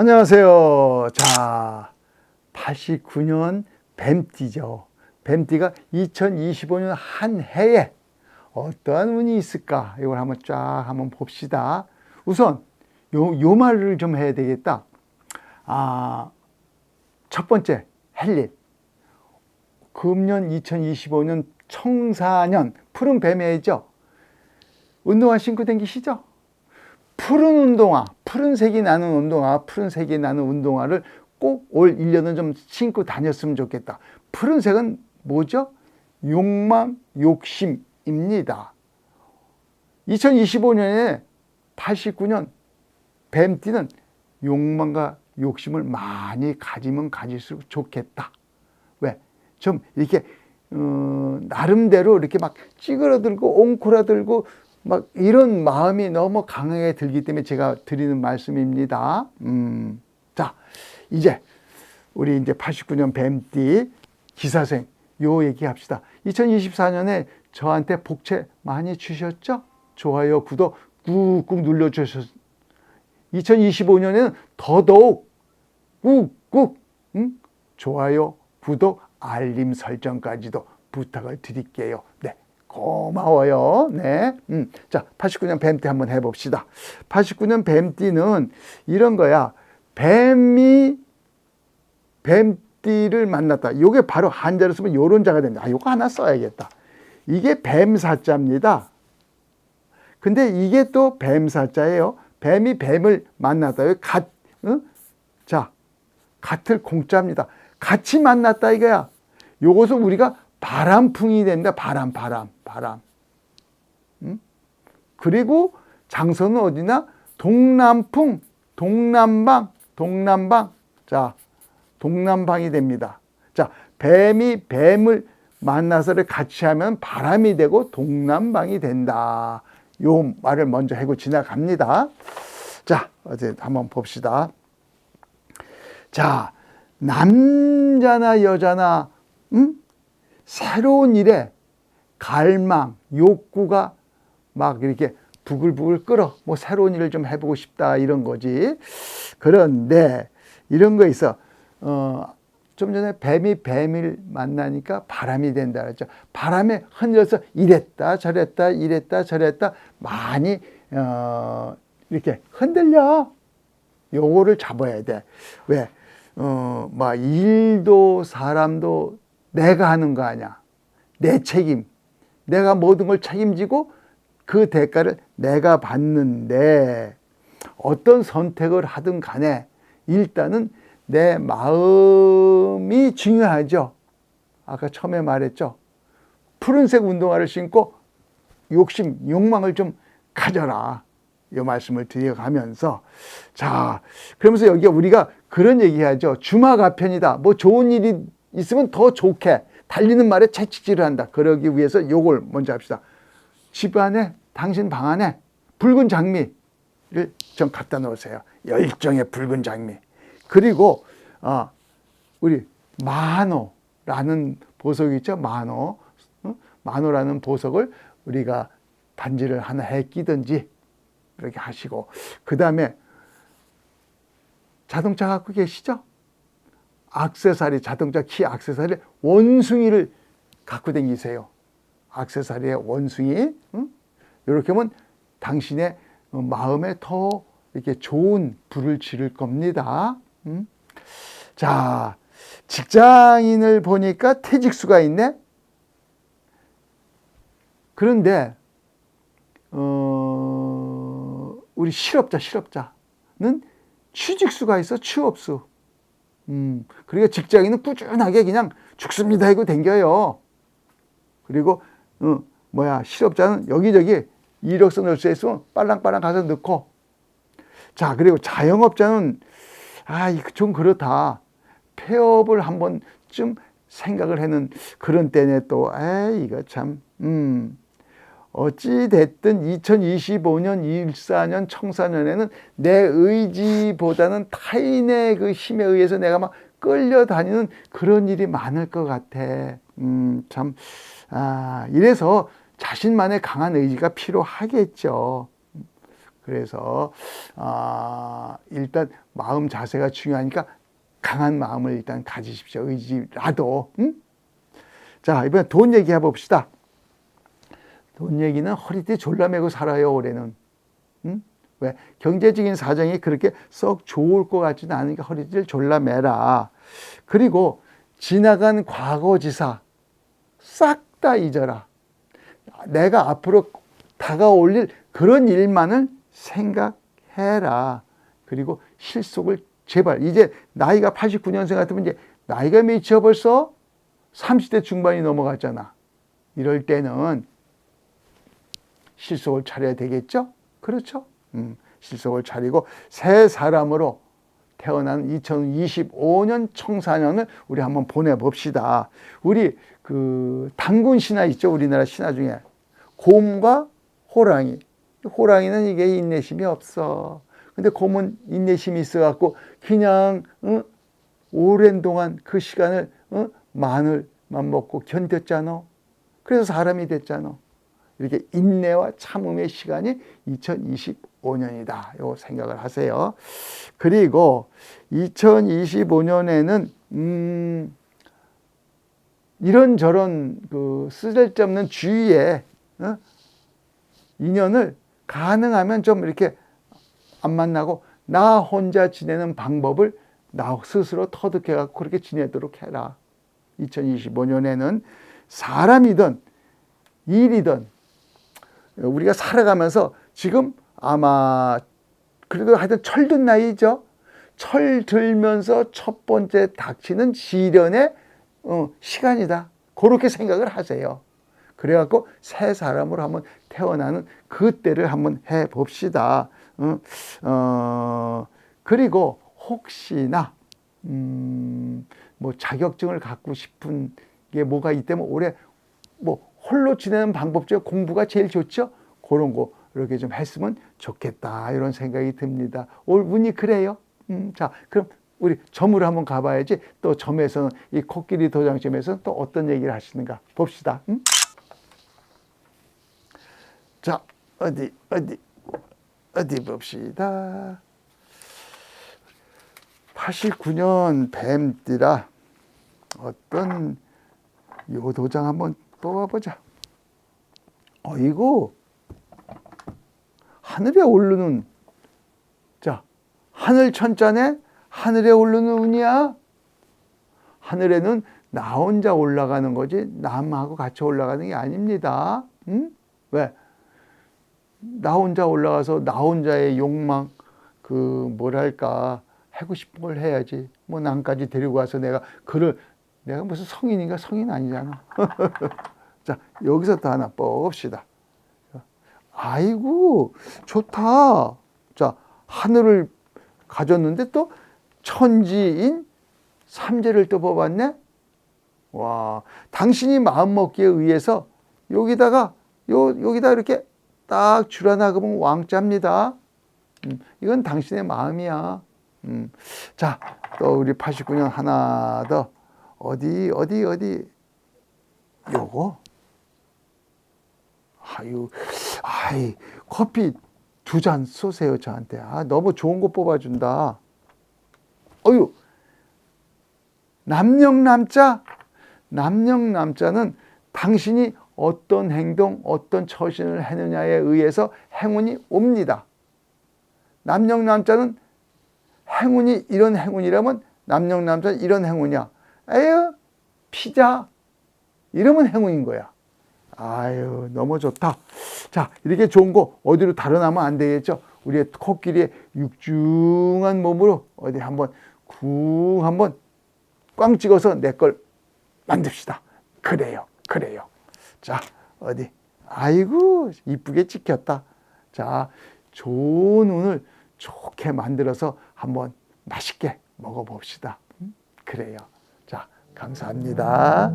안녕하세요. 자, 89년 뱀띠죠. 뱀띠가 2025년 한 해에 어떠한 운이 있을까? 이걸 한번 쫙 한번 봅시다. 우선 요, 요 말을 좀 해야 되겠다. 아, 첫 번째, 헬릿. 금년 2025년 청사년 푸른 뱀해죠. 운동화 신고 다니시죠? 푸른 운동화, 푸른색이 나는 운동화, 푸른색이 나는 운동화를 꼭 올 1년은 좀 신고 다녔으면 좋겠다. 푸른색은 뭐죠? 욕망, 욕심입니다. 2025년에 89년 뱀띠는 욕망과 욕심을 많이 가지면 가질수록 좋겠다. 왜? 좀 이렇게 어, 나름대로 이렇게 막 찌그러들고 옹크라들고 막 이런 마음이 너무 강하게 들기 때문에 제가 드리는 말씀입니다. 음, 자, 이제 우리 이제 89년 뱀띠 기사생 요 얘기합시다. 2024년에 저한테 복채 많이 주셨죠? 좋아요, 구독 꾹꾹 눌러주셨. 2025년에는 더더욱 꾹꾹 응? 좋아요, 구독, 알림 설정까지도 부탁을 드릴게요. 네. 고마워요. 네. 음. 자, 89년 뱀띠 한번 해봅시다. 89년 뱀띠는 이런 거야. 뱀이 뱀띠를 만났다. 요게 바로 한자로 쓰면 요런 자가 됩니다. 아, 요거 하나 써야겠다. 이게 뱀사자입니다. 근데 이게 또 뱀사자예요. 뱀이 뱀을 만났다. 여기 갓, 응? 자, 같을 공짜입니다. 같이 만났다 이거야. 요것을 우리가 바람풍이 됩니다. 바람, 바람, 바람. 응? 그리고 장소는 어디나 동남풍, 동남방, 동남방. 자, 동남방이 됩니다. 자, 뱀이 뱀을 만나서를 같이 하면 바람이 되고 동남방이 된다. 요 말을 먼저 하고 지나갑니다. 자, 어제 한번 봅시다. 자, 남자나 여자나 음? 새로운 일에 갈망, 욕구가 막 이렇게 부글부글 끓어. 뭐 새로운 일을 좀 해보고 싶다 이런 거지. 그런데 이런 거 있어. 어, 좀 전에 뱀이 뱀을 만나니까 바람이 된다 그랬죠. 바람에 흔들려서 이랬다 저랬다 이랬다 저랬다 많이 어, 이렇게 흔들려. 요거를 잡아야 돼. 왜? 어, 막 일도 사람도 내가 하는 거 아니야. 내 책임. 내가 모든 걸 책임지고 그 대가를 내가 받는데 어떤 선택을 하든 간에 일단은 내 마음이 중요하죠. 아까 처음에 말했죠. 푸른색 운동화를 신고 욕심, 욕망을 좀 가져라. 이 말씀을 드려가면서 자 그러면서 여기 우리가 그런 얘기하죠 주마가편이다 뭐 좋은 일이 있으면 더 좋게 달리는 말에 채찍질을 한다. 그러기 위해서 요걸 먼저 합시다. 집 안에 당신 방 안에 붉은 장미를 좀 갖다 놓으세요. 열정의 붉은 장미. 그리고 어, 우리 만호라는 보석이 있죠? 어? 만호라는 보석을 우리가 반지를 하나 해 끼든지 이렇게 하시고. 그 다음에 자동차 갖고 계시죠? 악세사리 자동차 키 악세사리 원숭이를 갖고 다니세요. 악세사리의 원숭이 응? 이렇게 하면 당신의 마음에 더 이렇게 좋은 불을 지를 겁니다. 응? 자 직장인을 보니까 퇴직수가 있네. 그런데 어, 우리 실업자, 실업자는 취직수가 있어, 취업수. 음, 그러니까 직장인은 꾸준하게 그냥 죽습니다 하고 댕겨요. 그리고, 어, 뭐야, 실업자는 여기저기 이력서 넣을 수 있으면 빨랑빨랑 가서 넣고. 자, 그리고 자영업자는, 아, 이거 좀 그렇다. 폐업을 한 번쯤 생각을 하는 그런 때네 또, 에이, 이거 참, 음. 어찌 됐든 2025년, 24년, 청사년에는 내 의지보다는 타인의 그 힘에 의해서 내가 막 끌려다니는 그런 일이 많을 것 같아. 음, 참, 아, 이래서 자신만의 강한 의지가 필요하겠죠. 그래서 아, 일단 마음 자세가 중요하니까 강한 마음을 일단 가지십시오. 의지라도. 응? 자, 이번에 돈 얘기해 봅시다. 돈 얘기는 허리띠 졸라매고 살아요, 올해는. 응? 왜? 경제적인 사정이 그렇게 썩 좋을 것 같지는 않으니까 허리띠를 졸라매라. 그리고 지나간 과거지사 싹 다 잊어라. 내가 앞으로 다가올 일 그런 일만을 생각해라. 그리고 실속을 제발 이제 나이가 89년생 같으면 이제 나이가 몇이야 벌써 30대 중반이 넘어갔잖아. 이럴 때는 실속을 차려야 되겠죠? 그렇죠? 음, 실속을 차리고 새 사람으로 태어난 2025년 청사년을 우리 한번 보내봅시다. 우리 그 단군 신화 있죠? 우리나라 신화 중에. 곰과 호랑이. 호랑이는 이게 인내심이 없어. 근데 곰은 인내심이 있어갖고 그냥 어? 오랜 동안 그 시간을 어? 마늘만 먹고 견뎠잖아. 그래서 사람이 됐잖아. 이렇게 인내와 참음의 시간이 2025년이다. 요 생각을 하세요. 그리고 2025년에는 음 이런저런 그 쓰잘데없는 주위에 어? 인연을 가능하면 좀 이렇게 안 만나고 나 혼자 지내는 방법을 나 스스로 터득해 갖고 그렇게 지내도록 해라. 2025년에는 사람이든 일이든 우리가 살아가면서 지금 아마 그래도 하여튼 철든 나이죠. 철 들면서 첫 번째 닥치는 시련의 어, 시간이다. 그렇게 생각을 하세요. 그래갖고 새 사람으로 한번 태어나는 그때를 한번 해봅시다. 어, 어, 그리고 혹시나 음, 뭐 자격증을 갖고 싶은 게 뭐가 있다면 올해 뭐 홀로 지내는 방법 중에 공부가 제일 좋죠. 그런 거 이렇게 좀 했으면 좋겠다 이런 생각이 듭니다. 올 운이 그래요. 음, 자 그럼 우리 점으로 한번 가봐야지 또 점에서는 이 코끼리 도장점에서는 또 어떤 얘기를 하시는가 봅시다. 음? 자 어디 어디 어디 봅시다. 89년 뱀띠라 어떤 요 도장 한번 뽑아보자. 어이구 하늘에 오르는 자 하늘 천자네 하늘에 오르는 운이야. 하늘에는 나 혼자 올라가는 거지 남하고 같이 올라가는 게 아닙니다. 응? 왜? 나 혼자 올라가서 나 혼자의 욕망 그 뭐랄까 하고 싶은 걸 해야지. 뭐 남까지 데리고 와서 내가 그를 내가 무슨 성인인가 성인 아니잖아. 자 여기서 또 하나 뽑읍시다. 아이고 좋다. 자 하늘을 가졌는데 또 천지인 삼재를 또 뽑았네. 와 당신이 마음 먹기에 의해서 여기다가 요 여기다 이렇게 딱 줄여나가면 왕자입니다. 음, 이건 당신의 마음이야. 음. 자, 또 우리 89년 하나 더 어디 어디 어디? 요거? 아유 아이 커피 두 잔 쏘세요 저한테. 아 너무 좋은 거 뽑아준다. 어유 남령 남자? 남령 남자는 당신이 어떤 행동 어떤 처신을 했느냐에 의해서 행운이 옵니다. 남령 남자는 행운이 이런 행운이라면 남녀남자 이런 행운이야. 에휴 피자 이러면 행운인 거야. 아유 너무 좋다. 자 이렇게 좋은 거 어디로 달아나면 안 되겠죠. 우리의 코끼리의 육중한 몸으로 어디 한번 쿵 한번 꽝 찍어서 내 걸 만듭시다. 그래요, 그래요. 자 어디 아이고 이쁘게 찍혔다. 자 좋은 운을 좋게 만들어서 한번 맛있게 먹어봅시다. 음? 그래요. 자, 감사합니다.